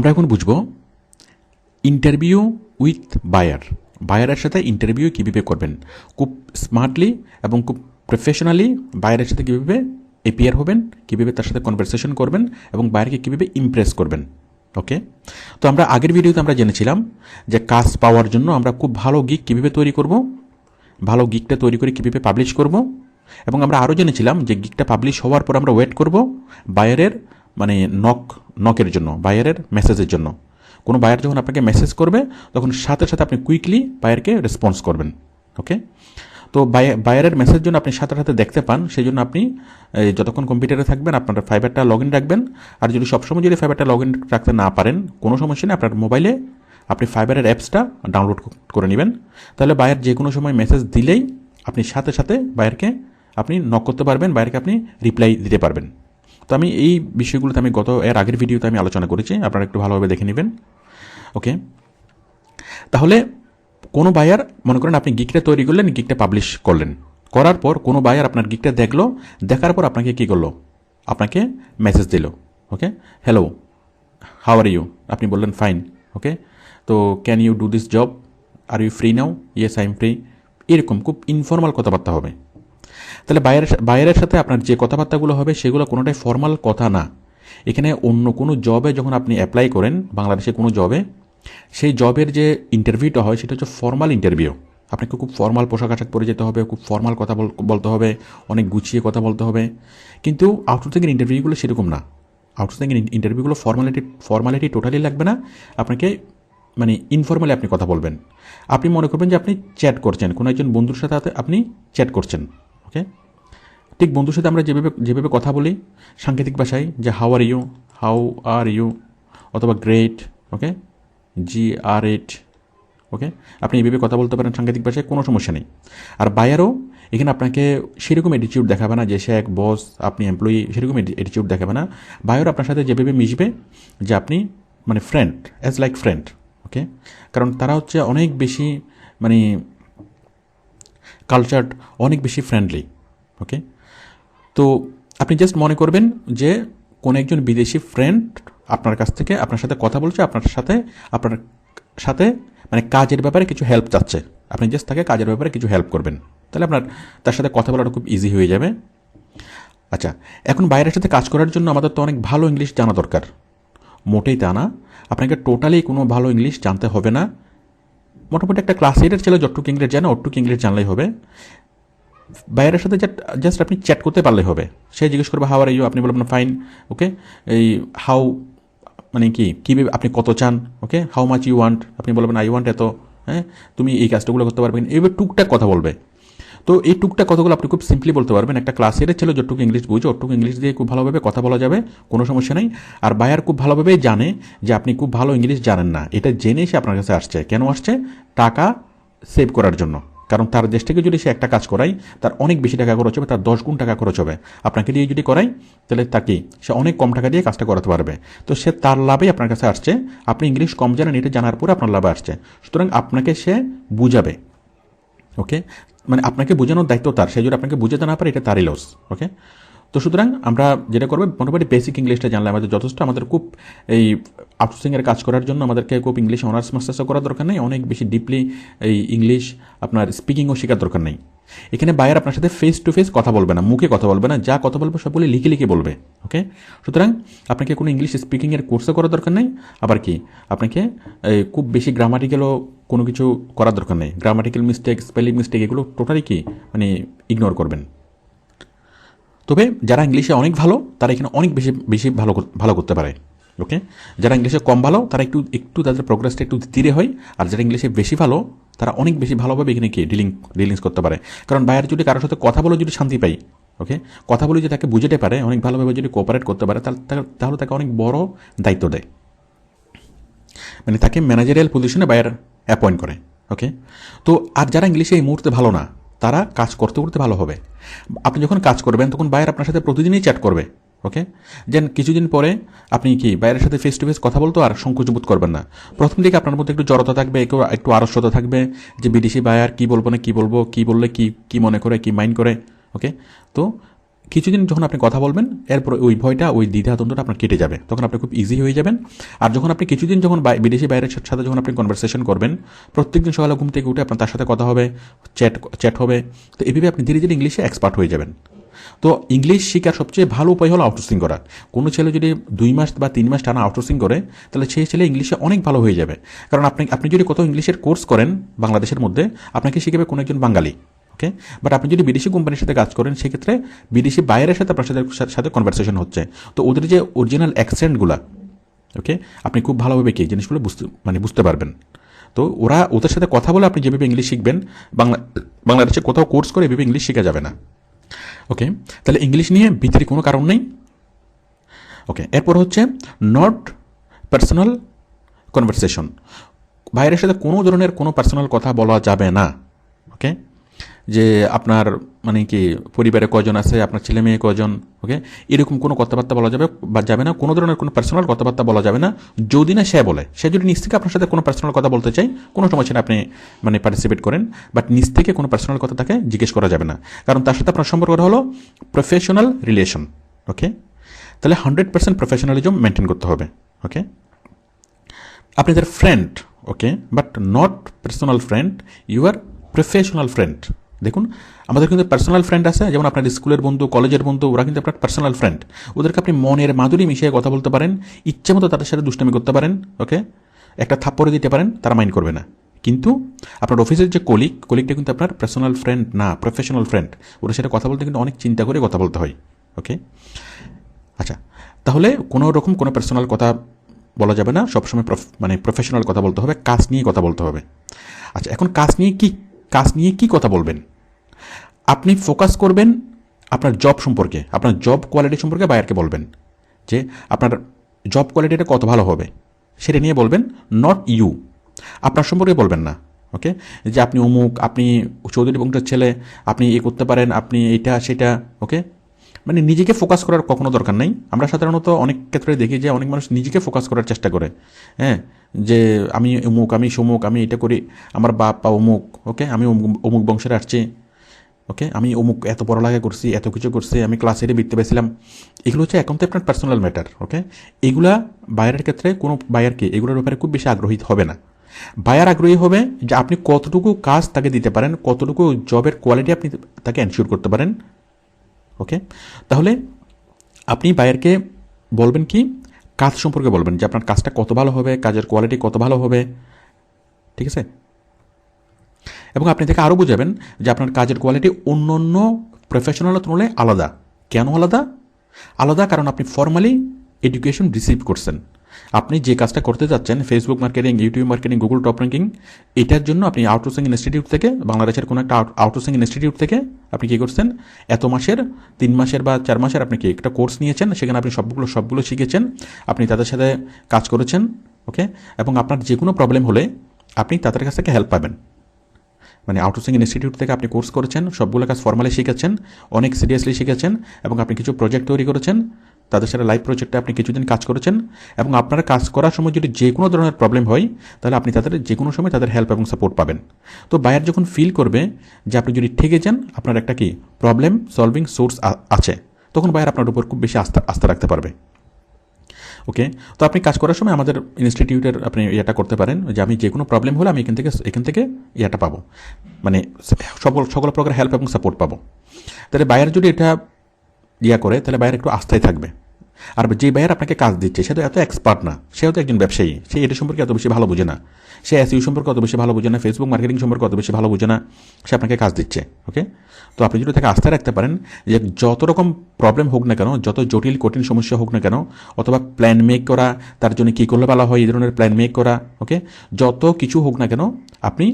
আমরা এখন বুঝব ইন্টারভিউ উইথ বায়ার বায়ারের সাথে ইন্টারভিউ কীভাবে করবেন? খুব স্মার্টলি এবং খুব প্রফেশনালি বায়ারের সাথে কীভাবে এপিয়ার হবেন, কীভাবে তার সাথে কনভারসেশন করবেন এবং বায়ারকে কীভাবে ইমপ্রেস করবেন। ওকে তো আমরা আগের ভিডিওতে আমরা জেনেছিলাম যে কাজ পাওয়ার জন্য আমরা খুব ভালো গিক কীভাবে তৈরি করব, ভালো গিকটা তৈরি করে কীভাবে পাবলিশ করব এবং আমরা আরও জেনেছিলাম যে গিকটা পাবলিশ হওয়ার পর আমরা ওয়েট করব বায়ারের মানে নক নকের জন্য বায়ারের মেসেজের জন্য। কোনো বায়ার যখন আপনাকে মেসেজ করবে, তখন সাথে সাথে আপনি কুইকলি বায়ারকে রেসপন্স করবেন ওকে তো বায়ারের মেসেজ জন্য আপনি সাথে সাথে দেখতে পান সেই জন্য আপনি যতক্ষণ কম্পিউটারে থাকবেন, আপনার ফাইবারটা লগ ইন রাখবেন। আর যদি সবসময় যদি ফাইবারটা লগ ইন রাখতে না পারেন, কোনো সমস্যা নেই, আপনার মোবাইলে আপনি ফাইবারের অ্যাপসটা ডাউনলোড করে নেবেন। তাহলে বায়ার যে কোনো সময় মেসেজ দিলেই আপনি সাথে সাথে বায়ারকে আপনি নক করতে পারবেন বায়ারকে আপনি রিপ্লাই দিতে পারবেন। তো আমি এই বিষয়গুলোতে আমি গত, এর আগের ভিডিওতে আমি আলোচনা করেছি, আপনারা একটু ভালোভাবে দেখে নেবেন। ওকে তাহলে কোনো বায়ার মনে করেন আপনি গিকটা তৈরি করলেন গিকটা পাবলিশ করলেন। করার পর কোনো বায়ার আপনার গিকটা দেখল, দেখার পর আপনাকে কী করল? আপনাকে মেসেজ দিল। Okay hello how are you আপনি বললেন ফাইন ওকে তো can you do this job are you free now yes I am free এরকম খুব ইনফর্মাল কথাবার্তা হবে। তাহলে বাইরের বাইরের সাথে আপনার যে কথাবার্তাগুলো হবে সেগুলো কোনোটাই ফর্মাল কথা না। এখানে অন্য কোনো জবে যখন আপনি অ্যাপ্লাই করেন, বাংলাদেশে কোনো জবে সেই জবের যে ইন্টারভিউটা হয় সেটা হচ্ছে ফর্মাল ইন্টারভিউ আপনাকে খুব ফর্মাল পোশাক আশাক পরে যেতে হবে, খুব ফর্মাল কথা বল- বলতে হবে, অনেক গুছিয়ে কথা বলতে হবে। কিন্তু আউটসোর্সিংয়ের ইন্টারভিউগুলো সেরকম না। আউটসোর্সিংয়ের ইন্টারভিউগুলো ফর্মালিটি ফর্মালিটি টোটালি লাগবে না। আপনাকে মানে ইনফর্মালি আপনি কথা বলবেন। আপনি মনে করবেন যে আপনি চ্যাট করছেন। কোনো একজন বন্ধুর সাথে আপনি চ্যাট করছেন। ওকে? ঠিক বন্ধুর সাথে আমরা যেভাবে যেভাবে কথা বলি, সাংকেতিক ভাষায় যে how are you how are you অথবা great okay? G R eight okay? আপনি এইভাবে কথা বলতে পারেন সাংকেতিক ভাষায়, কোনো সমস্যা নেই। আর বায়ারও এখানে আপনাকে সেরকম অ্যাটিটিউড দেখাবে না যে সে এক বস আপনি এমপ্লয়ি সেরকম অ্যাটিটিউড দেখাবে না। বায়ার আপনার সাথে যেভাবে মিশবে যে আপনি মানে friend as like friend okay? কারণ তারা হচ্ছে অনেক বেশি মানে কালচার অনেক বেশি ফ্রেন্ডলি ওকে তো আপনি জাস্ট মনে করবেন যে কোনো একজন বিদেশি ফ্রেন্ড আপনার কাছ থেকে আপনার সাথে কথা বলছে, আপনার সাথে আপনার সাথে মানে কাজের ব্যাপারে কিছু হেল্প চাচ্ছে। আপনি জাস্ট তাকে কাজের ব্যাপারে কিছু হেল্প করবেন। তাহলে আপনার, তার সাথে কথা বলাটা খুব ইজি হয়ে যাবে। আচ্ছা এখন বাইরের সাথে কাজ করার জন্য আমাদের তো অনেক ভালো ইংলিশ জানা দরকার। মোটেই তা না। আপনাকে টোটালি কোনো ভালো ইংলিশ জানতে হবে না। মোটামুটি একটা ক্লাস এইটের ছেলে, যতটুকু ইংলিশ জানে ওটুকু ইংলিশ জানলেই হবে। বাইরের সাথে জাস্ট আপনি চ্যাট করতে পারলে হবে। সে জিজ্ঞেস করবে হাওয়ার ইউ আপনি বলবেন ফাইন ওকে এই হাউ মানে কি কী আপনি কত চান okay how much you want আপনি বলবেন আই ওয়ান্ট এত হ্যাঁ? তুমি এই কাজটাগুলো করতে পারবেন এইভাবে টুকটাক কথা বলবে। তো এই টুকটা কথাগুলো আপনি খুব সিম্পলি বলতে পারবেন। একটা ক্লাস এর ছেলে, যতটুকু ইংলিশ বুঝে ওটুকু ইংলিশ দিয়ে খুব ভালোভাবে কথা বলা যাবে, কোনো সমস্যা নেই। আর বায়ার খুব ভালোভাবেই জানে যে আপনি খুব ভালো ইংলিশ জানেন না। এটা জেনেই সে আপনার কাছে আসছে। কেন আসছে? টাকা সেভ করার জন্য। কারণ তার দেশ থেকে যদি সে একটা কাজ করায়, তার অনেক বেশি টাকা খরচ হবে, তার দশ গুণ টাকা খরচ হবে। আপনাকে দিয়ে যদি করায়, তাহলে তাকে সে অনেক কম টাকা দিয়ে কাজটা করাতে পারবে। তো সে তার লাভেই আপনার কাছে আসছে। আপনি ইংলিশ কম জানেন, এটা জানার পরে আপনার লাভে আসছে। সুতরাং আপনাকে সে বুঝাবে। ওকে মানে আপনাকে বোঝানোর দায়িত্ব তার। সেই জন্য আপনাকে বুঝাতে না পারে এটা তারই লস ওকে তো সুতরাং আমরা যেটা করব, মোটামুটি বেসিক ইংলিশটা জানলে আমাদের যথেষ্ট, আমাদের খুব এই আউটসোর্সিংয়ের কাজ করার জন্য আমাদেরকে খুব ইংলিশ অনার্স মাস্টার্সও করার দরকার নেই। অনেক বেশি ডিপলি এই ইংলিশ আপনার স্পিকিংও শেখার দরকার নেই। এখানে বায়ার আপনার সাথে ফেস টু ফেস কথা বলবে না, মুখে কথা বলবে না, যা কথা বলবে সবগুলি লিখে লিখে বলবে ওকে সুতরাং আপনাকে কোনো ইংলিশ স্পিকিংয়ের কোর্সও করার দরকার নেই। আবার কি, আপনাকে খুব বেশি গ্রামাটিক্যালও কোনো কিছু করার দরকার নেই। গ্রামাটিক্যাল মিস্টেক স্পেলিং মিস্টেক এগুলো টোটালি কি মানে ইগনোর করবেন। তবে যারা ইংলিশে অনেক ভালো, তারা এখানে অনেক বেশি বেশি ভালো ভালো করতে পারে ওকে যারা ইংলিশে কম ভালো, তারা একটু একটু তাদের প্রোগ্রেসটা একটু ধীরে হয়, আর যারা ইংলিশে বেশি ভালো, তারা অনেক বেশি ভালোভাবে এখানে কি ডিলিং ডিলিংস করতে পারে। কারণ বাইরে যদি কারোর সাথে কথা বলে যদি শান্তি পাই ওকে কথা বলে যদি তাকে বুঝতে পারে, অনেক ভালোভাবে যদি কোঅপারেট করতে পারে, তাহলে তাকে অনেক বড় দায়িত্ব দেয়। মানে তাকে ম্যানেজারিয়াল পজিশনে বায়ার অ্যাপয়েন্ট করে ওকে তো আর যারা ইংলিশে এই মুহূর্তে ভালো না তারা কাজ করতে করতে ভালো হবে। আপনি যখন কাজ করবেন, তখন বায়ার আপনার সাথে প্রতিদিনই চ্যাট করবে, ওকে? যেন কিছুদিন পরে আপনি কি বাইরের সাথে ফেস টু ফেস কথা বলতো আর সংকোচবোধ করবেন না। প্রথম দিকে আপনার মধ্যে একটু জড়তা থাকবে, একটু একটু থাকবে যে বিদেশি বায়ার কি বলব না, কি বলব, কি বললে কি কি মনে করে, কি মাইন্ড করে, ওকে? তো কিছুদিন যখন আপনি কথা বলবেন, এরপর ওই ভয়টা, ওই দ্বিধাদ্বন্দ্বটা আপনার কেটে যাবে। তখন আপনি খুব ইজি হয়ে যাবেন। আর যখন আপনি কিছুদিন যখন বিদেশি বাইরের সাথে যখন আপনি কনভারসেশন করবেন, প্রত্যেকদিন সকালে ঘুম থেকে উঠে আপনার তার সাথে কথা হবে চ্যাট চ্যাট হবে। তো এভাবে আপনি ধীরে ধীরে ইংলিশে এক্সপার্ট হয়ে যাবেন। তো ইংলিশ শেখার সবচেয়ে ভালো উপায় হলো আউটসোর্সিং করা। কোনো ছেলে যদি দুই মাস বা তিন মাস টানা আউটসোর্সিং করে, তাহলে সেই ছেলে ইংলিশে অনেক ভালো হয়ে যাবে। কারণ আপনি আপনি যদি কত ইংলিশের কোর্স করেন বাংলাদেশের মধ্যে, আপনাকে শিখাবে কোনো একজন বাঙালি। ওকে বাট আপনি যদি বিদেশি কোম্পানির সাথে কাজ করেন, সেক্ষেত্রে বিদেশি বাইরের সাথে আপনার সাথে সাথে কনভারসেশন হচ্ছে। তো ওদের যে অরিজিনাল অ্যাকসেন্টগুলা ওকে আপনি খুব ভালোভাবে কি জিনিসগুলো বুঝতে মানে বুঝতে পারবেন। তো ওরা ওদের সাথে কথা বলে আপনি যেভাবে ইংলিশ শিখবেন, বাংলা, বাংলাদেশে কোথাও কোর্স করে এভাবে ইংলিশ শেখা যাবে না। ওকে তাহলে ইংলিশ নিয়ে ভীতির কোনো কারণ নেই। ওকে এরপর হচ্ছে নট পার্সোনাল কনভারসেশন বাইরের সাথে কোনো ধরনের কোনো পার্সোনাল কথা বলা যাবে না। ওকে যে আপনার মানে কি, পরিবারে কজন আছে, আপনার ছেলে মেয়ে কজন ওকে এরকম কোনো কথাবার্তা বলা যাবে, বা যাবে না, কোনো ধরনের কোনো পার্সোনাল কথাবার্তা বলা যাবে না। যদি না সে বলে, সে যদি নিজ থেকে আপনার সাথে কোনো পার্সোনাল কথা বলতে চাই কোনো সমস্যা আপনি মানে পার্টিসিপেট করেন বাট নিজ থেকে কোনো পার্সোনাল কথা তাকে জিজ্ঞেস করা যাবে না। কারণ তার সাথে আপনার সম্পর্কটা হলো প্রফেশনাল রিলেশন ওকে তাহলে হান্ড্রেড পার্সেন্ট প্রফেশনালিজম মেনটেন করতে হবে ওকে আপনি তার friend okay but not personal friend you are professional friend দেখুন, আমাদের কিন্তু পার্সোনাল ফ্রেন্ড আছে, যেমন আপনার স্কুলের বন্ধু, কলেজের বন্ধু, ওরা কিন্তু আপনার পার্সোনাল ফ্রেন্ড ওদেরকে আপনি মনের মাধুরী মিশিয়ে কথা বলতে পারেন, ইচ্ছে মতো তাদের সাথে দুষ্টামি করতে পারেন, ওকে? একটা থাপ্পড়ে দিতে পারেন, তারা মাইন্ড করবে না। কিন্তু আপনার অফিসের যে কলিগ কলিগটা কিন্তু আপনার পার্সোনাল ফ্রেন্ড না প্রফেশনাল ফ্রেন্ড ওরা সেটা কথা বলতে কিন্তু অনেক চিন্তা করে কথা বলতে হয়, ওকে? আচ্ছা তাহলে কোনো রকম কোনো পার্সোনাল কথা বলা যাবে না, সবসময় মানে প্রফেশনাল কথা বলতে হবে, কাজ নিয়ে কথা বলতে হবে। আচ্ছা এখন কাজ নিয়ে কি নিয়ে কি কথা বলবেন? আপনি ফোকাস করবেন আপনার জব সম্পর্কে, আপনার জব কোয়ালিটি সম্পর্কে বায়ারকে বলবেন যে আপনার জব কোয়ালিটিটা কত ভালো হবে। সেটা নিয়ে বলবেন নট ইউ আপনার সম্পর্কে বলবেন না, ওকে? যে আপনি অমুক, আপনি চৌধুরী বংশের ছেলে, আপনি এ করতে পারেন, আপনি এটা, সেটা, ওকে? মানে নিজেকে ফোকাস করার কখনো দরকার নেই। আমরা সাধারণত অনেক ক্ষেত্রে দেখি যে অনেক মানুষ নিজেকে ফোকাস করার চেষ্টা করে। হ্যাঁ? যে আমি অমুক, আমি সমুক, আমি এটা করি, আমার বাপ বা অমুক ওকে আমি অমুক অমুক বংশের আসছি ওকে আমি অমুক এত পড়ালেখা করছি, এত কিছু করছি, আমি ক্লাস এইটে বৃত্তি পেয়েছিলাম। এগুলো হচ্ছে এখন তো আপনার পার্সোনাল ম্যাটার ওকে এগুলা বায়ারের ক্ষেত্রে কোনো বায়ারকে এগুলোর ব্যাপারে খুব বেশি আগ্রহী হবে না। বায়ার আগ্রহী হবে যে আপনি কতটুকু কাজ তাকে দিতে পারেন, কতটুকু জবের কোয়ালিটি আপনি তাকে এনশিওর করতে পারেন। ওকে তাহলে আপনি বায়ারকে বলবেন কি? কাজ সম্পর্কে বলবেন যে আপনার কাজটা কত ভালো হবে, কাজের কোয়ালিটি কত ভালো হবে। ঠিক আছে? এবং আপনি দেখে আরও বুঝাবেন যে আপনার কাজের কোয়ালিটি অন্য অন্য প্রফেশনালের তুলনায় আলাদা। কেন আলাদা? আলাদা কারণ আপনি ফর্মালি এডুকেশন রিসিভ করছেন। আপনি যে কাজটা করতে যাচ্ছেন Facebook marketing YouTube marketing Google top ranking এটার জন্য আপনি আউটসোর্সিং ইনস্টিটিউট থেকে, বাংলাদেশের কোনো একটা আউটসোর্সিং ইনস্টিটিউট থেকে আপনি কী করছেন? এত মাসের, তিন মাসের বা চার মাসের আপনি কি একটা কোর্স নিয়েছেন? সেখানে আপনি সবগুলো সবগুলো শিখেছেন, আপনি তাদের সাথে কাজ করেছেন ওকে এবং আপনার যে কোনো প্রবলেম হলে আপনি তাদের কাছ থেকে হেল্প পাবেন। মানে আউটসোর্সিং ইনস্টিটিউট থেকে আপনি কোর্স করেছেন, সবগুলো কাজ ফর্মালি শিখেছেন, অনেক সিরিয়াসলি শিখেছেন, এবং আপনি কিছু প্রজেক্ট তৈরি করেছেন তাদের সাথে লাইভ প্রজেক্টে আপনি কিছুদিন কাজ করেছেন এবং আপনার কাজ করার সময় যদি যে কোনো ধরনের প্রবলেম হয়, তাহলে আপনি তাদের, যে কোনো সময় তাদের হেল্প এবং সাপোর্ট পাবেন। তো বায়ার যখন ফিল করবে যে আপনি যদি ঠেকে যান, আপনার একটা কি প্রবলেম সলভিং সোর্স আছে, তখন বায়ার আপনার উপর খুব বেশি আস্থা আস্থা রাখতে পারবে। ওকে তো আপনি কাজ করার সময় আমাদের ইনস্টিটিউটের আপনি ইয়েটা করতে পারেন যে আমি যে কোনো প্রবলেম হলে আমি এখান থেকে এখান থেকে ইয়েটা পাবো। মানে সকল সকল প্রকার হেল্প এবং সাপোর্ট পাবো। তাহলে বায়ার যদি এটা ইয়া করে, তাহলে বাইরে একটু আস্থায় থাকবে। আর যে বায়ার আপনাকে কাজ দিচ্ছে, সে তো এত এক্সপার্ট না, সেও তো একজন ব্যবসায়ী, সে এটা সম্পর্কে এত বেশি ভালো বোঝে না। সে এসইউ সম্পর্কে অত বেশি ভালো বোঝে না ফেসবুক মার্কেটিং সম্পর্কে অত বেশি ভালো বোঝে না, সে আপনাকে কাজ দিচ্ছে ওকে তো আপনি যদি তাকে আস্থা রাখতে পারেন যে যত রকম প্রবলেম হোক না কেন, যত জটিল, কঠিন সমস্যা হোক না কেন, অথবা প্ল্যান মেক করা, তার জন্য কী করলে ভালো হয়, এই ধরনের প্ল্যান মেক করা ওকে যত কিছু হোক না কেন, আপনি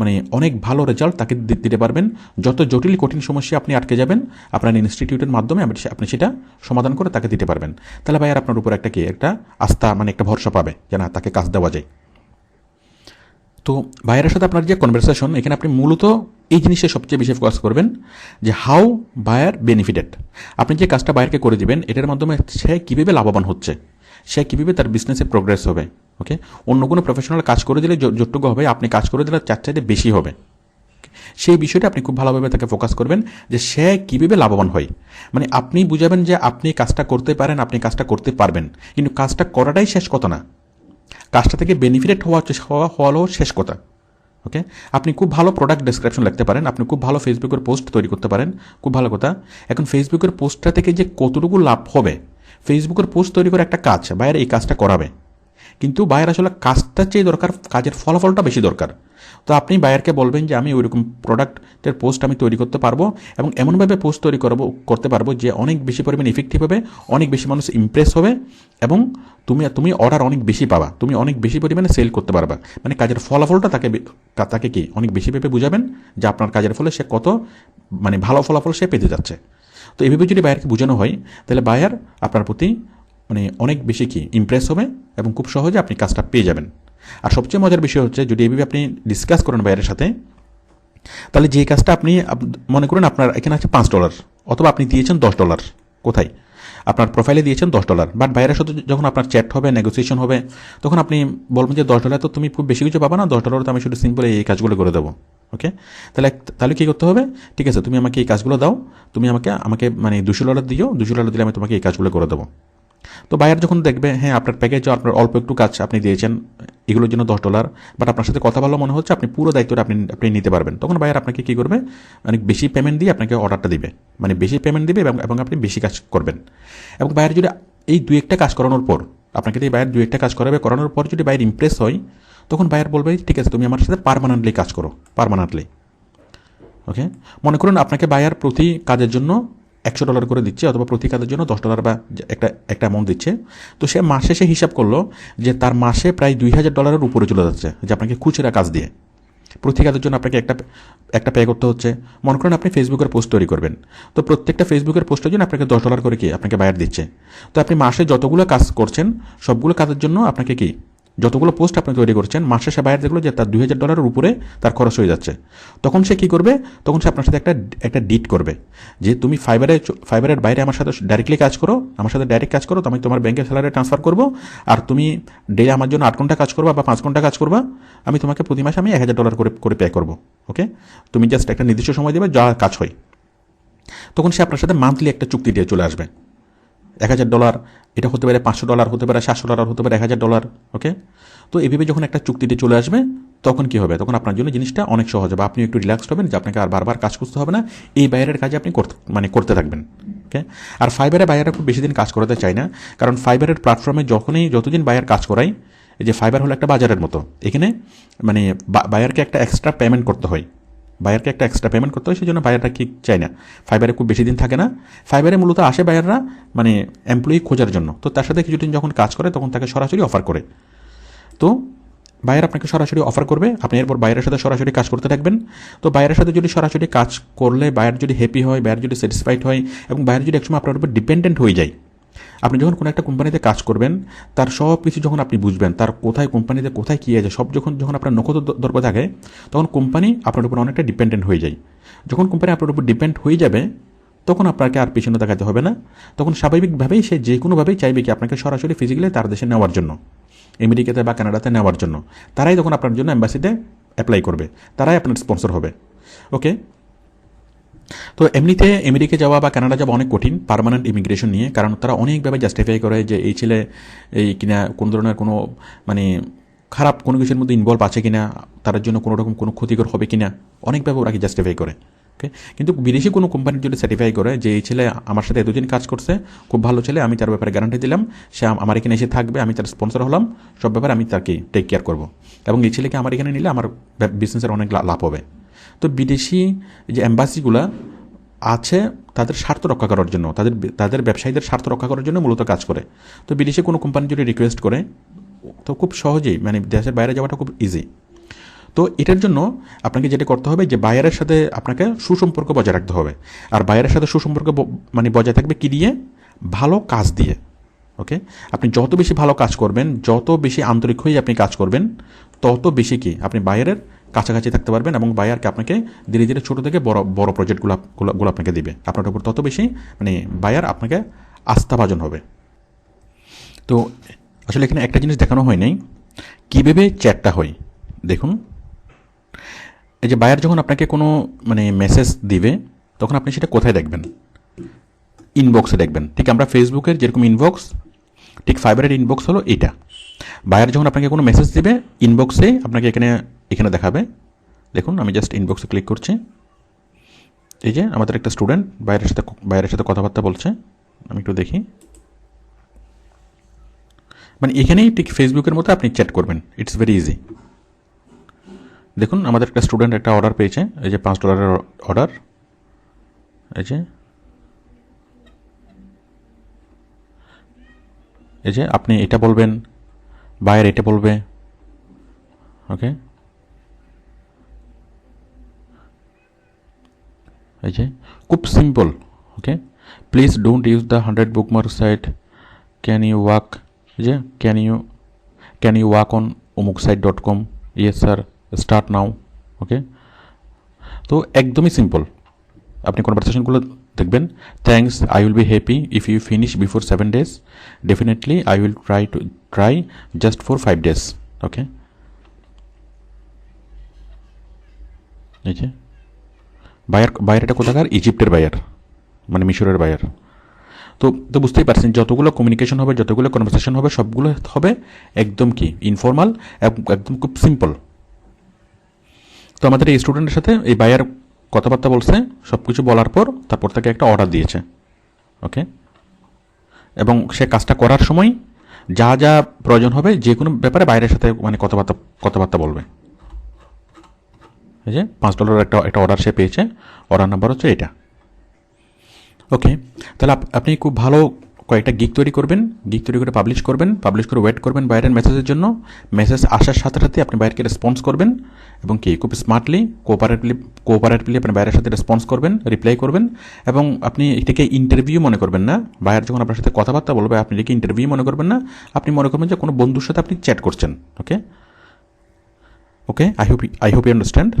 মানে অনেক ভালো রেজাল্ট তাকে দিতে পারবেন। যত জটিল, কঠিন সমস্যা আপনি আটকে যাবেন, আপনার ইনস্টিটিউটের মাধ্যমে আপনি সেটা সমাধান করে তাকে দিতে পারবেন। তাহলে ভাই আর আপনার উপর একটা কি, একটা আস্থা মানে একটা ভরসা পাবে যে না, তাকে কাজ দেওয়া যায়। তো বায়ারের সাথে আপনার যে কনভারসেশন এখানে আপনি মূলত এই জিনিসে সবচেয়ে বেশি ফোকাস করবেন, যে হাউ বায়ার বেনিফিটেড আপনি যে কাজটা বায়ারকে করে দিবেন, এটার মাধ্যমে সে কীভাবে লাভবান হচ্ছে, সে কীভাবে তার বিজনেসে প্রোগ্রেস হবে। ওকে অন্য কোনো প্রফেশনাল কাজ করে দিলে যতটুকু হবে, আপনি কাজ করে দিলে চার চাইতে বেশি হবে। সেই বিষয়টা আপনি খুব ভালোভাবে তাকে ফোকাস করবেন যে সে কীভাবে লাভবান হয়। মানে আপনি বুঝাবেন যে আপনি কাজটা করতে পারেন, আপনি কাজটা করতে পারবেন। কিন্তু কাজটা করাটাই শেষ কথা না। কাজটা থেকে বেনিফিটেড হওয়া হওয়া হলো শেষ কথা। ওকে আপনি খুব ভালো প্রোডাক্ট ডেসক্রিপশন লিখতে পারেন, আপনি খুব ভালো ফেসবুকের পোস্ট তৈরি করতে পারেন, খুব ভালো কথা। এখন ফেসবুকের পোস্টটা থেকে যে কতটুকু লাভ হবে ফেসবুকের পোস্ট তৈরি করে একটা কাজ, বাইরে এই কাজটা করাবে। কিন্তু বায়ার আসলে কাজটার চেয়ে দরকার, কাজের ফলাফলটা বেশি দরকার। তো আপনি বায়ারকে বলবেন যে, আমি ওইরকম প্রোডাক্টের পোস্ট আমি তৈরি করতে পারব এবং এমনভাবে পোস্ট তৈরি করব, করতে পারব যে, অনেক বেশি পরিমাণে ইফেক্টিভ হবে, অনেক বেশি মানুষ ইমপ্রেস হবে এবং তুমি তুমি অর্ডার অনেক বেশি পাবা, তুমি অনেক বেশি পরিমাণে সেল করতে পারবা। মানে কাজের ফলাফলটা তাকে তাকে কি অনেক বেশি ভেবে বুঝাবেন যে, আপনার কাজের ফলে সে কত মানে ভালো ফলাফল সে পেতে যাচ্ছে? তো এভাবে যদি বায়ারকে বোঝানো হয়, তাহলে বায়ার আপনার প্রতি মানে অনেক বেশি কি ইমপ্রেস হবে এবং খুব সহজে আপনি কাজটা পেয়ে যাবেন। আর সবচেয়ে মজার বিষয় হচ্ছে, যদি এইভাবে আপনি ডিসকাস করেন বাইরের সাথে, তাহলে যে কাজটা আপনি মনে করেন আপনার এখানে আছে পাঁচ ডলার অথবা আপনি দিয়েছেন দশ ডলার কোথায়? আপনার প্রোফাইলে দিয়েছেন দশ ডলার বাট বাইরের সাথে যখন আপনার চ্যাট হবে নেগোসিয়েশন হবে, তখন আপনি বলবেন যে দশ ডলার তো তুমি খুব বেশি কিছু পাবা না, দশ ডলার তো আমি শুধু সিম্পল এই কাজগুলো করে দেবো। ওকে তাহলে তাহলে কী করতে হবে? ঠিক আছে, তুমি আমাকে এই কাজগুলো দাও, তুমি আমাকে আমাকে মানে দুশো ডলার দিও, দুশো ডলার দিলে আমি তোমাকে এই কাজগুলো করে দেবো। তো বায়ার যখন দেখবে হ্যাঁ আপনার প্যাকেজ আপনার অল্প একটু কাজ আপনি দিয়েছেন, এগুলোর জন্য দশ ডলার বাট আপনার সাথে কথা ভালো মনে হচ্ছে, আপনি পুরো দায়িত্বটা আপনি আপনি নিতে পারবেন। তখন বায়ার আপনাকে কী করবে? অনেক বেশি পেমেন্ট দিয়ে আপনাকে অর্ডারটা দিবে। মানে বেশি পেমেন্ট দিবে এবং এবং আপনি বেশি কাজ করবেন। এবং বায়ার যদি এই দু একটা কাজ করানোর পর, আপনাকে যদি বায়ার দু একটা কাজ করাবে, করানোর পর যদি বায়ার ইমপ্রেস হয়, তখন বায়ার বলবে, ঠিক আছে, তুমি আমার সাথে পারমানেন্টলি কাজ করো পারমানেন্টলি ওকে মনে করুন আপনাকে বায়ার প্রতি কাজের জন্য একশো ডলার করে দিচ্ছে অথবা প্রতি কাজের জন্য দশ ডলার বা একটা একটা অ্যামাউন্ট দিচ্ছে। তো সে মাসে সে হিসাব করল যে তার মাসে প্রায় দুই হাজার ডলারের উপরে চলে যাচ্ছে, যে আপনাকে খুচরা কাজ দিয়ে। প্রতি কাজের জন্য আপনাকে একটা একটা পে করতে হচ্ছে। মনে করেন আপনি ফেসবুকের পোস্ট তৈরি করবেন। তো প্রত্যেকটা ফেসবুকের পোস্টের জন্য আপনাকে দশ ডলার করে কি, আপনাকে বায়ার দিচ্ছে। তো আপনি মাসে যতগুলো কাজ করছেন, সবগুলো কাজের জন্য আপনাকে কি যতগুলো পোস্ট আপনি তৈরি করছেন, মাসে সে বাইরে দেখল যে তার দুই হাজার ডলারের উপরে তার খরচ হয়ে যাচ্ছে। তখন সে কি করবে? তখন সে আপনার সাথে একটা একটা ডিট করবে যে তুমি ফাইবারে ফাইবারের বাইরে আমার সাথে ডাইরেক্টলি কাজ করো, আমার সাথে ডাইরেক্ট কাজ করো, তো আমি তোমার ব্যাংকে স্যালারি ট্রান্সফার করব, আর তুমি ডেলি আমার জন্য আট ঘণ্টা কাজ করবা বা পাঁচ ঘণ্টা কাজ করবা, আমি তোমাকে প্রতি মাসে আমি এক হাজার ডলার করে করে পে করব ওকে তুমি জাস্ট একটা নির্দিষ্ট সময় দেবে, যা কাজ হয়। তখন সে আপনার সাথে মান্থলি একটা চুক্তি দিয়ে চলে আসবে। এক হাজার ডলার, এটা হতে পারে পাঁচশো ডলার, হতে পারে সাতশো ডলার, হতে পারে এক হাজার ডলার, ওকে? তো এভাবে যখন একটা চুক্তিতে চলে আসবে, তখন কি হবে? তখন আপনার জন্য জিনিসটা অনেক সহজ হবে। আপনি একটু রিল্যাক্সড হবেন, যে আপনাকে আর বারবার কাজ করতে হবে না। এই বাইরের কাজে আপনি করতে মানে করতে থাকবেন, ওকে? আর ফাইবারে বাইরে খুব বেশি দিন কাজ করাতে চায় না, কারণ ফাইবারের প্ল্যাটফর্মে যখনই, যতদিন বায়ার কাজ করাই এই যে ফাইবার হলো একটা বাজারের মতো। এখানে মানে বায়ারকে একটা এক্সট্রা পেমেন্ট করতে হয়। বায়ারকে একটা এক্সট্রা পেমেন্ট করতে হয়, সেই জন্য বায়াররা কি চায় না? ফাইবারে খুব বেশি দিন থাকে না। ফাইবারে মূলত আসে বায়াররা মানে এমপ্লয়ি খোঁজার জন্য। তো তার সাথে কিছুদিন যখন কাজ করে, তখন তাকে সরাসরি অফার করে। তো বায়ার আপনাকে সরাসরি অফার করবে। আপনি এরপর বায়ারের সাথে সরাসরি কাজ করতে থাকবেন। তো বায়ারের সাথে যদি সরাসরি কাজ করলে, বায়ার যদি হ্যাপি হয়, বায়ার যদি স্যাটিসফাইড হয়, এবং বায়ার যদি একসময় আপনার উপর ডিপেন্ডেন্ট হয়ে যায় আপনি যখন কোনো একটা কোম্পানিতে কাজ করবেন, তার সব কিছু যখন আপনি বুঝবেন, তার কোথায় কোম্পানিতে কোথায় কী আছে, সব যখন যখন আপনার নখত দর্প থাকে, তখন কোম্পানি আপনার উপর অনেকটা ডিপেন্ডেন্ট হয়ে যায়। যখন কোম্পানি আপনার উপর ডিপেন্ড হয়ে যাবে, তখন আপনাকে আর পিছনে দেখাতে হবে না। তখন স্বাভাবিকভাবেই সে যে কোনোভাবেই চাইবে কি আপনাকে সরাসরি ফিজিক্যালি তার দেশে নেওয়ার জন্য, আমেরিকাতে বা কানাডাতে নেওয়ার জন্য। তারাই তখন আপনার জন্য অ্যাম্বাসিতে অ্যাপ্লাই করবে, তারাই আপনার স্পন্সর হবে। ওকে তো এমনিতে আমেরিকা যাওয়া বা কানাডা যাওয়া অনেক কঠিন পার্মানেন্ট ইমিগ্রেশন নিয়ে, কারণ তারা অনেকভাবে জাস্টিফাই করে যে এই ছেলে এই কিনা কোনো ধরনের কোনো মানে খারাপ কোনো কিছুর মধ্যে ইনভলভ আছে কিনা, তার জন্য কোনো রকম কোনো ক্ষতিকর হবে কিনা অনেকভাবে ওরা কি জাস্টিফাই করে ওকে কিন্তু বিদেশি কোনো কোম্পানির যদি সার্টিফাই করে যে এই ছেলে আমার সাথে এতদিন কাজ করছে, খুব ভালো ছেলে, আমি তার ব্যাপারে গ্যারান্টি দিলাম, সে আমার এখানে এসে থাকবে, আমি তার স্পন্সর হলাম, সব ব্যাপারে আমি তাকে টেক কেয়ার করব। এবং এই ছেলেকে আমার এখানে নিলে আমার বিজনেসের অনেক লাভ হবে। তো বিদেশি যে অ্যাম্বাসিগুলা আছে, তাদের স্বার্থ রক্ষা করার জন্য, তাদের তাদের ব্যবসায়ীদের স্বার্থ রক্ষা করার জন্য মূলত কাজ করে। তো বিদেশে কোনো কোম্পানি যদি রিকোয়েস্ট করে, তো খুব সহজেই মানে দেশের বাইরে যাওয়াটা খুব ইজি তো এটার জন্য আপনাকে যেটা করতে হবে যে বায়ারের সাথে আপনাকে সুসম্পর্ক বজায় রাখতে হবে। আর বায়ারের সাথে সুসম্পর্ক মানে বজায় থাকবে কী দিয়ে? ভালো কাজ দিয়ে ওকে আপনি যত বেশি ভালো কাজ করবেন, যত বেশি আন্তরিক হয়ে আপনি কাজ করবেন, তত বেশি কি? আপনি বায়ারের কাছাকাছি থাকতে পারবেন এবং বায়ারকে আপনাকে ধীরে ধীরে ছোটো থেকে বড় বড় প্রজেক্টগুলো গুলো- আপনাকে দিবে। আপনার উপর তত বেশি মানে বায়ার আপনাকে আস্থাভাজন হবে। তো আসলে এখানে একটা জিনিস দেখানো হয় নাই। কীভাবে চ্যাটটা হয়? দেখুন। এই যে বায়ার যখন আপনাকে কোনো মানে মেসেজ দিবে, তখন আপনি সেটা কোথায় দেখবেন? ইনবক্সে দেখবেন। ঠিক আমরা ফেসবুকের যেরকম ইনবক্স ঠিক ফাইবারের ইনবক্স হলো এটা। বায়ার যখন আপনাকে কোনো মেসেজ দিবে ইনবক্সে আপনাকে এখানে এখানে দেখাবে। দেখুন, আমি জাস্ট ইনবক্সে ক্লিক করছি। এই যে আমাদের একটা স্টুডেন্ট বাইরের সাথে বাইরের সাথে কথাবার্তা বলছে। আমি একটু দেখি। মানে এখানেই ঠিক ফেসবুকের মতো আপনি চ্যাট করবেন। ইটস ভেরি ইজি দেখুন, আমাদের একটা স্টুডেন্ট একটা অর্ডার পেয়েছে। এই যে পাঁচ ডলারের অর্ডার এই যে। এই যে আপনি এটা বলবেন বায়ের এটা বলবে। ওকে? এই যে, খুব simple okay? Please don't use the hundred bookmark site can you work এই যে can you can you work on অমুক site dot com yes sir start now okay? তো একদমই সিম্পল আপনি কনভারসেশনগুলো দেখবেন thanks I will be happy if you finish before seven days definitely I will try to try just for five days okay এই buyer buyer এটা কোথাকার? ইজিপ্টের buyer মানে মিশরের বায়ার তো তো বুঝতেই পারছেন, যতগুলো কমিউনিকেশন হবে, যতগুলো কনভারসেশন হবে, সবগুলো হবে একদম কি? ইনফর্মাল একদম খুব সিম্পল তো আমাদের এই স্টুডেন্টের সাথে এই বায়ার কথাবার্তা বলছে সব কিছু বলার পর তারপর তাকে একটা অর্ডার দিয়েছে ওকে এবং সে কাজটা করার সময় যা যা প্রয়োজন হবে, যে কোনো ব্যাপারে বাইরের সাথে মানে কথাবার্তা কথাবার্তা বলবে। এই যে, পাঁচ ডলার একটা একটা অর্ডার সে পেয়েছে। অর্ডার নাম্বার হচ্ছে এটা। ওকে তাহলে আপ- আপনি খুব ভালো কয়েকটা গিক তৈরি করবেন গিক তৈরি করে পাবলিশ করবেন পাবলিশ করে ওয়েট করবেন বাইরের মেসেজের জন্য। মেসেজ আসার সাথে সাথে আপনি বাইরকে রেসপন্স করবেন এবং কি, খুব স্মার্টলি কোঅপারেটিভলি কোঅপারেটিভলি আপনি বাইরের সাথে রেসপন্স করবেন রিপ্লাই করবেন এবং আপনি এটাকে ইন্টারভিউ মনে করবেন না। বাইরের যখন আপনার সাথে কথাবার্তা বলবে, আপনি এটাকে ইন্টারভিউ মনে করবেন না। আপনি মনে করবেন যে কোনো বন্ধুর সাথে আপনি চ্যাট করছেন okay okay I hope I hope you understand